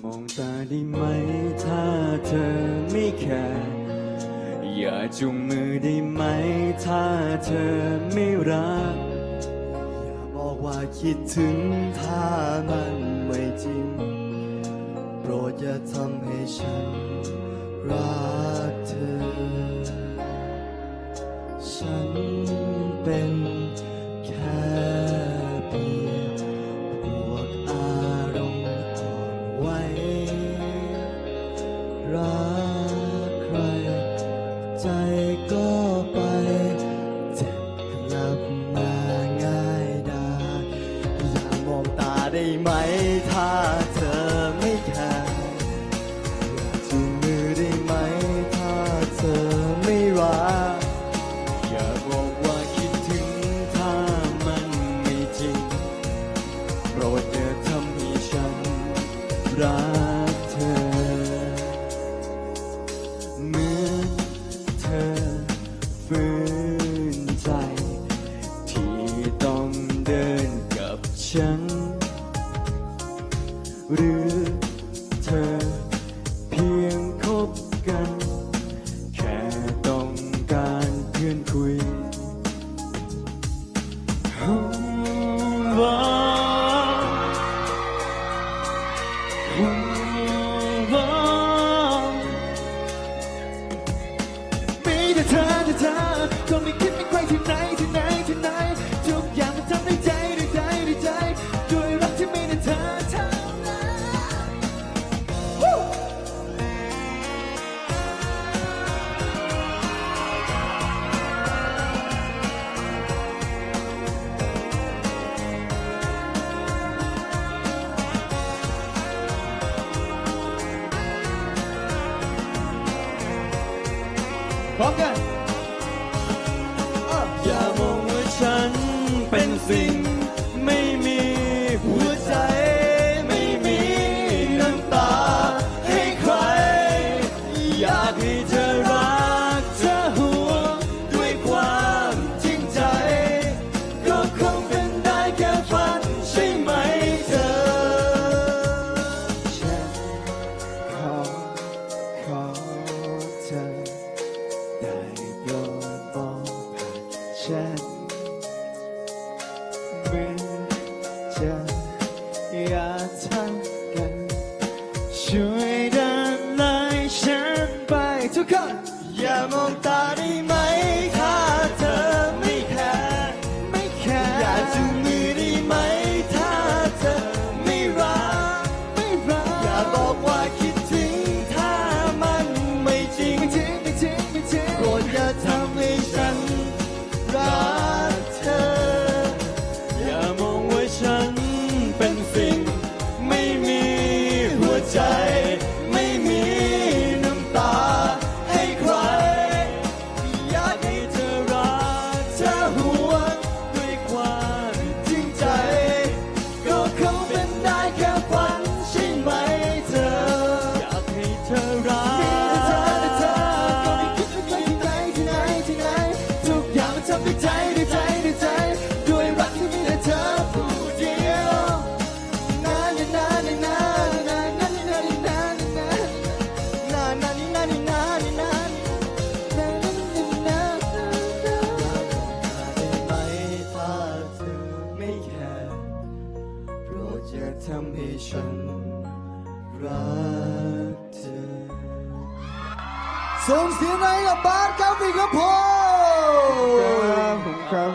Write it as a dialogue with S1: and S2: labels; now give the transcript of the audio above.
S1: มองตาได้ไหม ถ้าเธอไม่แคร์อย่าจุงมือได้ไหม ถ้าเธอไม่รัก
S2: อย่าบอกว่าคิดถึงถ้ามันไม่จริง โปรดอย่าทำให้ฉันรักเธอ ฉันเป็น
S1: ฉัน หรือเธอเพียงคบกัน แค่ต้องการเพื่อนคุยว่าว่ามีแต่เธอแต่เธอ Okay. Ah. จะ
S2: อยากทันกัน ช่วยดันไล่ฉันไปทุกคน ทำให้ฉันรักเธอ
S1: ส่งเสี
S2: ยงให้กับบาสครับอีกครับผม
S3: ครับผมครับ